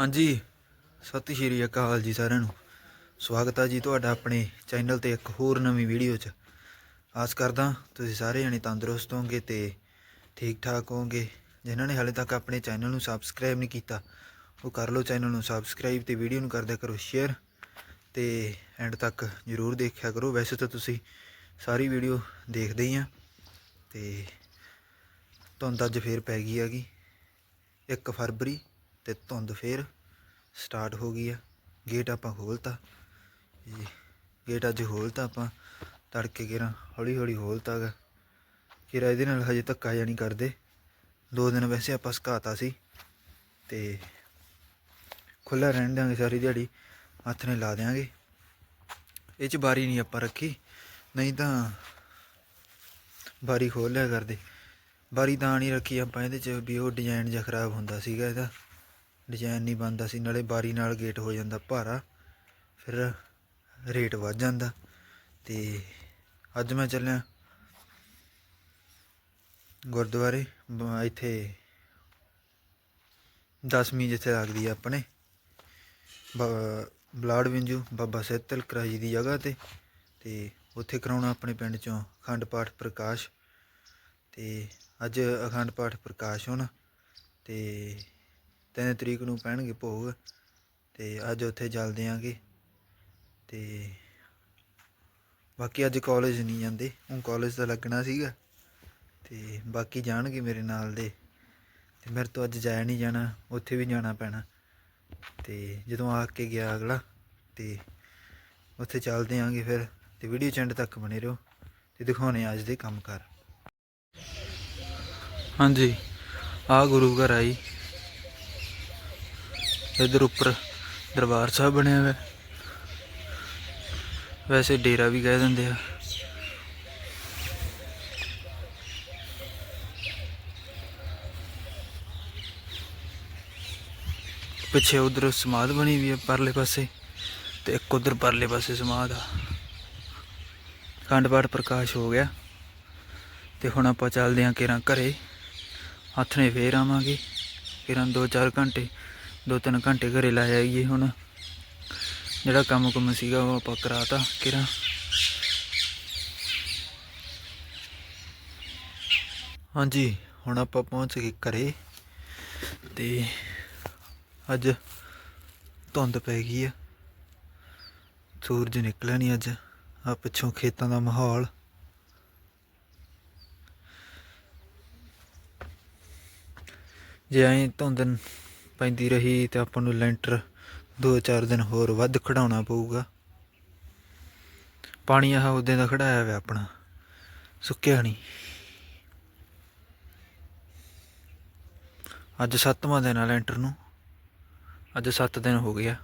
ਹਾਂਜੀ, ਸਤਿ ਸ਼੍ਰੀ ਅਕਾਲ ਜੀ ਸਾਰਿਆਂ ਨੂੰ। ਸਵਾਗਤ ਹੈ ਜੀ ਤੁਹਾਡਾ ਆਪਣੇ ਚੈਨਲ ਤੇ ਇੱਕ ਹੋਰ ਨਵੀਂ ਵੀਡੀਓ 'ਚ। ਆਸ ਕਰਦਾ ਤੁਸੀਂ ਸਾਰੇ ਜਣੇ ਤੰਦਰੁਸਤ ਹੋਵੋਗੇ ਤੇ ਠੀਕ ਠਾਕ ਹੋਵੋਗੇ। ਜਿਨ੍ਹਾਂ ਨੇ ਹਾਲੇ ਤੱਕ ਆਪਣੇ ਚੈਨਲ ਨੂੰ ਸਬਸਕ੍ਰਾਈਬ ਨਹੀਂ ਕੀਤਾ, ਉਹ ਕਰ ਲਓ ਚੈਨਲ ਨੂੰ ਸਬਸਕ੍ਰਾਈਬ ਤੇ ਵੀਡੀਓ ਨੂੰ ਕਰਦਿਆ ਕਰੋ ਸ਼ੇਅਰ। ਤੇ ਐਂਡ ਤੱਕ ਜਰੂਰ ਦੇਖਿਆ ਕਰੋ। ਵੈਸੇ ਤਾਂ ਤੁਸੀਂ ਸਾਰੀ ਵੀਡੀਓ ਦੇਖਦੇ ਹੀ ਆ। ਤੇ ਧੁੰਦ ਅੱਜ ਫੇਰ ਪੈ ਗਈ ਹੈਗੀ 1 ਫਰਵਰੀ। ਤੇ ਧੁੰਦ ਫੇਰ ਸਟਾਰਟ ਹੋ ਗਈ ਆ। ਗੇਟ ਆਪਾਂ ਖੋਲਤਾ। ਜੀ ਗੇਟ ਅੱਜ ਖੋਲਤਾ ਆਪਾਂ। ਤੜਕੇ ਕਿਰਾਂ ਹੌਲੀ ਹੌਲੀ ਖੋਲਤਾ ਗਾ। ਕਿਰਾ ਇਹਦੇ ਨਾਲ ਹਜੇ ਧੱਕਾ ਜਾਣੀ ਕਰਦੇ। ਦੋ ਦਿਨ ਵੈਸੇ ਆਪਾਂ ਸੁਕਾਤਾ ਸੀ। ਤੇ ਖੁੱਲਾ ਰਹਿਣ ਦਿਆਂਗੇ ਸਾਰੀ ਦਿਹਾੜੀ। ਹੱਥ ਨੇ ਲਾ ਦਿਆਂਗੇ। ਇਹ ਚ ਬਾਰੀ ਨਹੀਂ ਆਪਾਂ ਰੱਖੀ। ਨਹੀਂ ਤਾਂ ਬਾਰੀ ਖੋਲ ਲਿਆ ਕਰਦੇ। ਬਾਰੀ ਤਾਂ ਨਹੀਂ ਰੱਖੀ ਆਪਾਂ ਇਹਦੇ ਚ ਵੀ ਉਹ ਡਿਜ਼ਾਈਨ ਜਿਹਾ ਖਰਾਬ ਹੁੰਦਾ ਸੀਗਾ ਇਹਦਾ। ਡਿਜ਼ਾਈਨ ਨਹੀਂ ਬਣਦਾ ਸੀ, ਨਾਲੇ ਬਾਰੀ ਨਾਲ ਗੇਟ ਹੋ ਜਾਂਦਾ ਭਾਰਾ, ਫਿਰ ਰੇਟ ਵੱਧ ਜਾਂਦਾ ਤੇ ਅੱਜ ਮੈਂ ਚੱਲਿਆ ਗੁਰਦੁਆਰੇ, ਬ- ਇੱਥੇ ਦਸਵੀਂ ਜਿੱਥੇ ਲੱਗਦੀ ਆ ਆਪਣੇ, ਬ- ਬਲਾਡ ਵਿੰਜੂ, ਬਾਬਾ ਸਹਿਬ ਤਿਲਕਰਾ ਜੀ ਦੀ ਜਗ੍ਹਾ ਤੇ ਤੇ ਉੱਥੇ ਕਰਾਉਣਾ ਆਪਣੇ ਪਿੰਡ ਚੋਂ ਅਖੰਡ ਪਾਠ ਪ੍ਰਕਾਸ਼, ਤੇ ਅੱਜ ਅਖੰਡ ਪਾਠ ਪ੍ਰਕਾਸ਼ ਹੋਣਾ, ਤੇ ਤਿੰਨ ਤਰੀਕ ਨੂੰ ਪੈਣਗੇ ਭੋਗ ਤੇ ਅੱਜ ਉੱਥੇ ਚੱਲਦੇ ਆਂਗੇ ਤੇ ਬਾਕੀ ਅੱਜ ਕਾਲਜ ਨਹੀਂ ਜਾਂਦੇ, ਹੁਣ ਕਾਲਜ ਤਾਂ ਲੱਗਣਾ ਸੀਗਾ ਤੇ ਬਾਕੀ ਜਾਣਗੇ ਮੇਰੇ ਨਾਲ ਦੇ ਤੇ ਮੇਰੇ ਤੋਂ ਅੱਜ ਜਾਇਆ ਨਹੀਂ ਜਾਣਾ, ਉੱਥੇ ਵੀ ਜਾਣਾ ਪੈਣਾ ਤੇ ਜਦੋਂ ਆ ਕੇ ਗਿਆ ਅਗਲਾ ਤੇ ਉੱਥੇ ਚੱਲਦੇ ਆਂਗੇ ਫਿਰ ਤੇ ਵੀਡੀਓ ਚੈਂਡ ਤੱਕ ਬਣੇ ਰਹੋ ਤੇ ਦਿਖਾਉਣੇ ਅੱਜ ਦੇ ਕੰਮ ਕਰ। ਹਾਂਜੀ ਆ ਗੁਰੂ ਘਰ ਆਈ। ਇਧਰ ਉੱਪਰ ਦਰਬਾਰ ਸਾਹਿਬ ਬਣਿਆ ਹੋਇਆ। ਵੈਸੇ ਡੇਰਾ ਵੀ ਕਹਿ ਦਿੰਦੇ ਆ। ਪਿੱਛੇ ਉਧਰ ਸਮਾਧ ਬਣੀ ਵੀ ਹੈ ਪਰਲੇ ਪਾਸੇ ਤੇ ਇੱਕ ਉਧਰ ਪਰਲੇ ਪਾਸੇ ਸਮਾਧ ਆ। ਖੰਡ ਪਾਠ ਪ੍ਰਕਾਸ਼ ਹੋ ਗਿਆ ਤੇ ਹੁਣ ਆਪਾਂ ਚੱਲਦੇ ਆਂ ਕਿਰਾਂ ਘਰੇ। ਹੱਥ ਨੇ ਫੇਰ ਆਵਾਂਗੇ। ਕਿਰਾਂ 2-4 ਘੰਟੇ 2-3 ਘੰਟੇ ਘਰੇ ਲਾ ਆਈਏ ਹੁਣ। ਜਿਹੜਾ ਕੰਮ ਕੁਮ ਸੀਗਾ ਉਹ ਆਪਾਂ ਕਰਾਤਾ ਕਿਰਾਂ ਹਾਂਜੀ, ਹੁਣ ਆਪਾਂ ਪਹੁੰਚ ਗਏ ਘਰੇ ਤੇ ਅੱਜ ਧੁੰਦ ਪੈ ਗਈ ਆ। ਸੂਰਜ ਨਿਕਲਿਆ ਨਹੀਂ ਅੱਜ ਆ ਪਿੱਛੋਂ ਖੇਤਾਂ ਦਾ ਮਾਹੌਲ। ਜੇ ਐਂ ਧੁੰਦ ਪੈਂਦੀ ਰਹੀ ਤੇ ਆਪਾਂ ਨੂੰ ਲੈਂਟਰ 2-4 ਦਿਨ ਹੋਰ ਵੱਧ ਖੜਾਉਣਾ ਪਊਗਾ। ਪਾਣੀ ਆਹ ਉਹਦੇ ਦਾ ਖੜਾਇਆ ਹੋਇਆ ਆਪਣਾ। ਸੁੱਕਿਆ ਨਹੀਂ। ਅੱਜ ਸੱਤਵਾਂ ਦਿਨ ਆ ਲੈਂਟਰ ਨੂੰ। ਅੱਜ 7 ਦਿਨ ਹੋ ਗਿਆ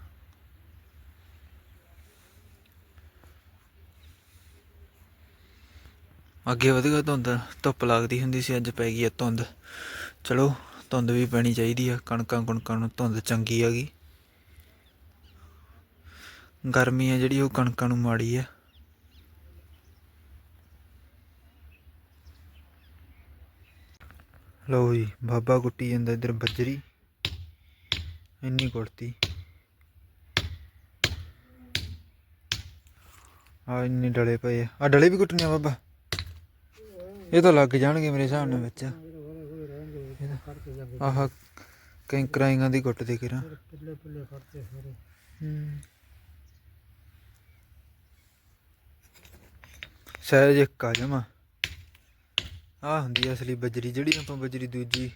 ਅੱਗੇ ਵਧਗਾ ਧੁੰਦ, ਧੁੱਪ ਲੱਗਦੀ ਹੁੰਦੀ ਸੀ, ਅੱਜ ਪੈ ਗਈ ਆ ਧੁੰਦ। ਚਲੋ। ਧੁੰਦ ਵੀ ਪੈਣੀ ਚਾਹੀਦੀ ਆ, ਕਣਕਾਂ ਕੁਣਕਾਂ ਨੂੰ ਧੁੰਦ ਚੰਗੀ ਹੈਗੀ ਗਰਮੀ ਆ ਜਿਹੜੀ, ਉਹ ਕਣਕਾਂ ਨੂੰ ਮਾੜੀ ਆ। ਲਓ ਜੀ, ਬਾਬਾ ਕੁੱਟੀ ਜਾਂਦਾ ਇੱਧਰ ਬੱਜਰੀ। ਇੰਨੀ ਕੁੜਤੀ। ਆ ਇੰਨੇ ਡਲੇ ਪਏ ਆ। ਆ ਡਲੇ ਵੀ ਕੁੱਟਣੇ ਆ ਬਾਬਾ। ਇਹ ਤਾਂ ਲੱਗ ਜਾਣਗੇ ਮੇਰੇ ਹਿਸਾਬ ਨਾਲ ਵਿੱਚ। ਆਹ ਕਈ ਕਰਾਈਆਂ ਦੀ ਗੁੱਟ ਦੇ ਕਿਰਾ ਪਿੱਲੇ ਪਿੱਲੇ ਫੜਤੇ ਸਾਰੇ। ਸਹਿਜ ਇੱਕ ਆ ਜਮਾ। ਆ ਹੁੰਦੀ ਆ ਅਸਲੀ ਬਜਰੀ ਜਿਹੜੀ ਆਪਾਂ ਬਜਰੀ ਦੂਜੀ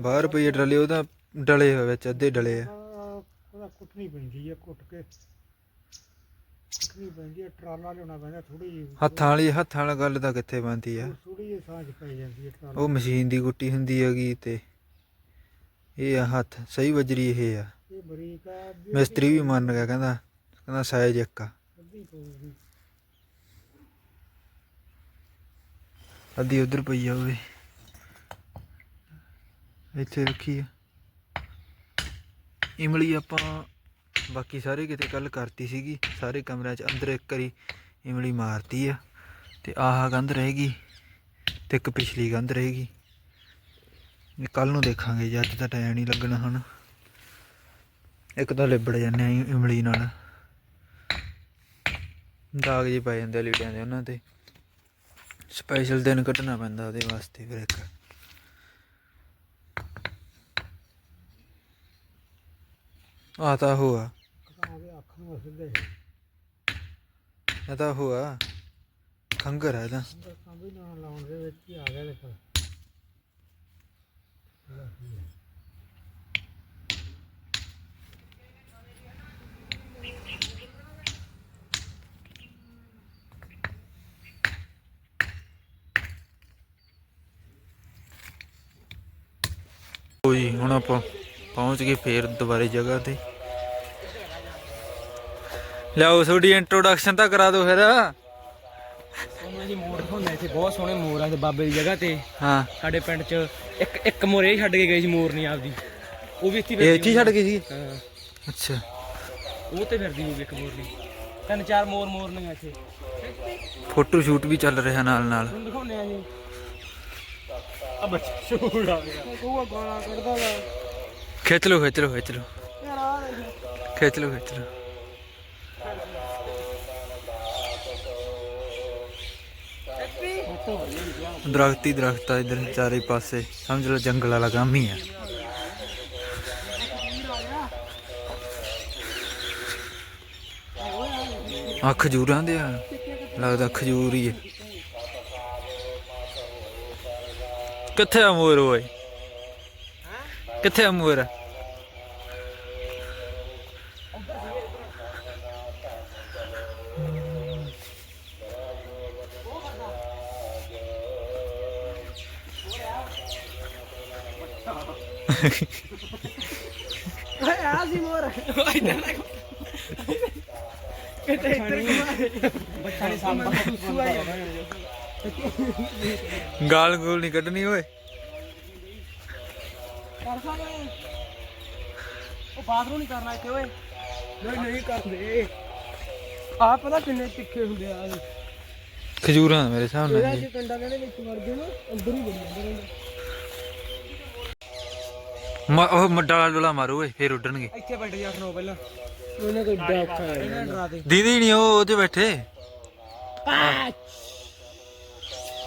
ਬਾਹਰ ਪਈ ਆ ਡਲੇ ਉਹਦਾ ਡਲੇ ਹੋਏ ਵਿੱਚ ਅੱਧੇ ਡਲੇ ਆ। ਉਹਦਾ ਕੁੱਟਣੀ ਪੈਂਦੀ ਹੈ ਕੁੱਟ ਕੇ। ਕੁੱਟਣੀ ਪੈਂਦੀ ਹੈ ਟਰਾਲਾ ਲਿਆਉਣਾ ਪੈਂਦਾ ਥੋੜੀ ਜਿਹੀ ਹੱਥਾਂ ਵਾਲੀ ਹੱਥਾਂ ਵਾਲੀ ਗੱਲ ਤਾਂ ਕਿੱਥੇ ਬਣਦੀ ਆ? ਥੋੜੀ ਜਿਹੀ ਸਾਂਝ ਪੈ ਜਾਂਦੀ ਹੈ ਟਰਾਲਾ ਉਹ ਮਸ਼ੀਨ ਦੀ ਗੁੱਟੀ ਹੁੰਦੀ ਹੈਗੀ ਤੇ ਇਹ ਆ ਹੱਥ ਸਹੀ ਬਜਰੀ ਇਹ ਆ। ਇਹ ਬਰੀਕ ਆ ਅੱਧੀ ਮਿਸਤਰੀ ਵੀ ਮੰਨ ਗਿਆ ਕਹਿੰਦਾ ਕਹਿੰਦਾ ਸਾਈਜ਼ ਇੱਕ ਆ। ਅੱਧੀ ਪਊਗੀ। ਅੱਧੀ ਉਧਰ ਪਈ ਆ ਓਏ ਇੱਥੇ ਰੱਖੀ ਆ। ਇਮਲੀ ਆਪਾਂ ਬਾਕੀ ਸਾਰੇ ਕਿਤੇ ਕੱਲ ਕਰਤੀ ਸੀਗੀ, ਸਾਰੇ ਕਮਰਿਆਂ 'ਚ ਅੰਦਰ ਇੱਕ ਵਾਰੀ ਇਮਲੀ ਮਾਰਤੀ ਆ, ਤੇ ਆਹ ਗੰਧ ਰਹੇਗੀ ਤੇ ਇੱਕ ਪਿਛਲੀ ਗੰਧ ਰਹੇਗੀ। ਕੱਲ ਨੂੰ ਦੇਖਾਂਗੇ ਜੇ, ਅੱਜ ਤਾਂ ਟਾਈਮ ਨਹੀਂ ਲੱਗਣਾ ਹੁਣ। ਇੱਕ ਤਾਂ ਲਿਬੜ ਜਾਂਦੇ ਆ ਇਮਲੀ ਨਾਲ। ਦਾਗ ਜੀ ਪੈ ਜਾਂਦੇ ਆ ਲੀੜਿਆਂ ਦੇ ਉਹਨਾਂ ਤੇ। ਸਪੈਸ਼ਲ ਦਿਨ ਕੱਢਣਾ ਪੈਂਦਾ ਉਹਦੇ ਵਾਸਤੇ ਫਿਰ ਇੱਕ। ਆ ਤਾਂ ਹੋਆ ਕਹਾਂ ਸਿੱਧੇ। ਇਹ ਤਾਂ ਹੋਆ ਖੰਗਰ ਹੈ ਇਹਦਾ। ਅੰਦਰ ਕੰਬੀ ਨਾਲ ਲਾਉਣ ਦੇ ਵਿੱਚ ਹੀ ਆ ਗਿਆ ਦੇਖੋ। ਲਓ ਜੀ ਹੁਣ ਆਪਾਂ ਪਹੁੰਚ ਗਏ ਫੇਰ ਦੁਬਾਰੇ ਜਗ੍ਹਾ ਤੇ। ਲਿਆਓ ਤੁਹਾਡੀ ਇੰਟਰੋਡਕਸ਼ਨ ਤਾਂ ਕਰਾ ਦਿਓ ਫਿਰ। ਉਹਨਾਂ ਦੀ ਮੋਰ ਦਿਖਾਉਂਦੇ ਇੱਥੇ ਬਹੁਤ ਸੋਹਣੇ ਮੋਰ ਆ ਤੇ ਬਾਬੇ ਦੀ ਜਗ੍ਹਾ ਤੇ। ਹਾਂ। ਸਾਡੇ ਪਿੰਡ 'ਚ ਇੱਕ ਇੱਕ ਮੋਰ ਇਹ ਛੱਡ ਕੇ ਗਈ ਸੀ ਮੋਰ ਨਹੀਂ ਆਪਦੀ। ਉਹ ਵੀ ਇੱਥੇ ਇਹ ਇੱਥੇ ਹੀ ਛੱਡ ਗਏ ਸੀ? ਹਾਂ। ਅੱਛਾ। ਉਹ ਤੇ ਫਿਰਦੀ ਹੋਊਗੀ ਇੱਕ ਮੋਰ ਦੀ। ਤਿੰਨ ਚਾਰ ਮੋਰ ਮੋਰ ਨੇ ਇੱਥੇ। ਫੋਟੋ ਸ਼ੂਟ ਵੀ ਚੱਲ ਰਿਹਾ ਨਾਲ ਨਾਲ। ਤੁਹਾਨੂੰ ਦਿਖਾਉਂਦੇ ਆ ਜੀ। ਆ ਬੱਚਾ ਸ਼ੂਟ ਆ ਗਿਆ। ਉਹ ਗਾਣਾ ਕੱਢਦਾ ਵਾ। ਖਿੱਚ ਲਓ ਖਿੱਚ ਲਓ ਖਿੱਚ ਲਓ। ਯਾਰ ਆ ਦੇਖ। ਖਿੱਚ ਲਓ ਖਿੱਚ ਲਓ। ਦਰਖਤ ਹੀ ਦਰਖਤ ਆ ਇਧਰ, ਚਾਰੇ ਪਾਸੇ। ਸਮਝ ਲਓ, ਜੰਗਲ ਵਾਲਾ ਕੰਮ ਹੀ ਆ। ਆ ਖਜੂਰਾਂ ਦੇ ਆ। ਲੱਗਦਾ ਖਜੂਰ ਹੀ ਹੈ ਕਿੱਥੇ ਆ ਮੋਰ ਓਏ? ਕਿੱਥੇ ਆ ਮੋਰ? ਆ ਸੀ ਮੋਰ ਕਿਤੇ ਇੱਧਰ ਬੱਚਾ ਨਹੀਂ ਸਾਹਮਣੇ ਗਾਲ ਗੋਲ ਨਹੀਂ ਕੱਢਣੀ ਓਏ। ਕਰ ਸਕਦੇ ਉਹ ਬਾਥਰੂਮ ਨਹੀਂ ਕਰਨਾ ਇੱਥੇ ਓਏ ਨਹੀਂ ਨਹੀਂ ਕਰਦੇ ਆ ਪਤਾ ਕਿੰਨੇ ਤਿੱਖੇ ਹੁੰਦੇ ਆ ਖਜੂਰਾਂ ਮੇਰੇ ਹਿਸਾਬ ਨਾਲ ਜੀ ਕੰਡਾ ਕਹਿੰਦੇ ਵਿੱਚ ਵੜ ਗਏ ਨਾ ਅੰਦਰ ਹੀ ਵੜੀ ਜਾਂਦੇ ਰਹਿੰਦੇ ਮ- ਉਹ ਮ- ਡਾਲਾ ਡੋਲਾ ਮਾਰੋ ਓਏ ਫੇਰ ਉੱਡਣਗੇ। ਇੱਥੇ ਬੈਠ ਜਾ ਖਨੋ ਪਹਿਲਾਂ। ਉਹਨੇ ਕੋਈ ਡਾਕਾ ਇਹਨਾਂ ਡਰਾ ਦੇ। ਦੀਦੀ ਨਹੀਂ ਉਹ ਉਹਦੇ ਬੈਠੇ।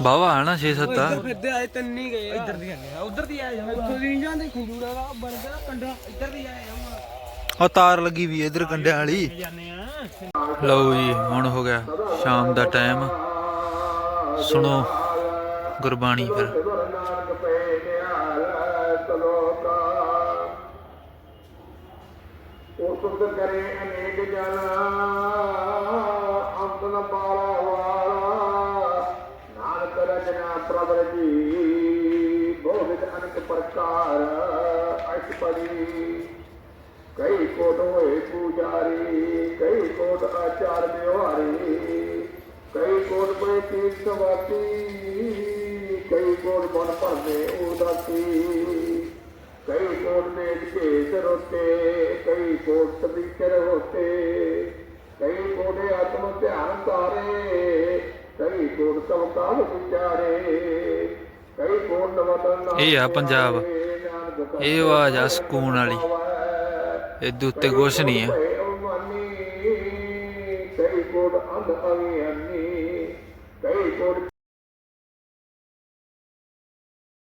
ਬਾਵਾ ਹਨਾ 6-7 ਆ। ਫਿਰਦੇ ਆਏ ਤਿੰਨ ਗਏ ਇੱਧਰ ਦੀ ਜਾਂਦੇ ਆ ਉਧਰ ਦੀ ਆਏ ਜਾਊਗਾ। ਇੱਥੋਂ ਦੀ ਨਹੀਂ ਜਾਂਦੇ ਖੰਜੂੜਾ ਦਾ ਬਣ ਗਿਆ ਕੰਡਾ। ਇੱਧਰ ਦੀ ਆਏ ਜਾਊਗਾ। ਉਹ ਤਾਰ ਲੱਗੀ ਵੀ ਇਧਰ ਕੰਡਿਆਂ ਵਾਲੀ। ਜਾਂਦੇ ਆ। ਲਓ ਜੀ ਹੁਣ ਹੋ ਗਿਆ ਸ਼ਾਮ ਦਾ ਟਾਈਮ ਸੁਣੋ ਗੁਰਬਾਣੀ ਫਿਰ। ਉਸਤ ਕਰੇ ਅਨੇਕ ਜਨ ਅੰਤਨ ਪਾਲਾ ਵਾਲਾ। ਨਾਨਕ ਰਜਨਾ ਪ੍ਰਭਰ ਜੀ, ਬੋਧਿਤ ਅਨਕ ਪ੍ਰਕਾਰ ਅਸ ਪੜੀ ਕਈ ਕੋਟ ਹੋਏ ਪੂਜਾਰੀ, ਕਈ ਕੋਟ ਆਚਾਰ ਵਿਵਹਾਰੀ ਕਈ ਕੋਟ ਪਏ ਤੀਰਥ ਵਾਤੀ ਕਈ ਕੋਟ ਬਨ ਭਰਦੇ ਉਦਾਸੀ। ਕਈ ਕੋਟ ਮੇਟ ਭੇਸ ਰੋਤੇ ਕਈ ਕੋਟ ਸਬੀਕਰ ਹੋਤੇ ਕਈ ਕੋਟੇ ਆਤਮ ਧਿਆਨ ਤਾਰੇ ਕਈ ਕੋਟ ਸਭ ਕਾਲ ਵਿਚਾਰੇ ਕਈ ਕੋਟ ਨਵਤਨ ਇਹ ਆ ਪੰਜਾਬ। ਇਹ ਆਵਾਜ਼ ਆ ਸਕੂਨ ਵਾਲੀ। ਇਹਦੇ ਉੱਤੇ ਕੁਛ ਨਹੀਂ ਆ। ਕਈ ਕੋਟ ਅੰਧ ਅਗਿਆਨੀ ਕਈ ਕੋਟ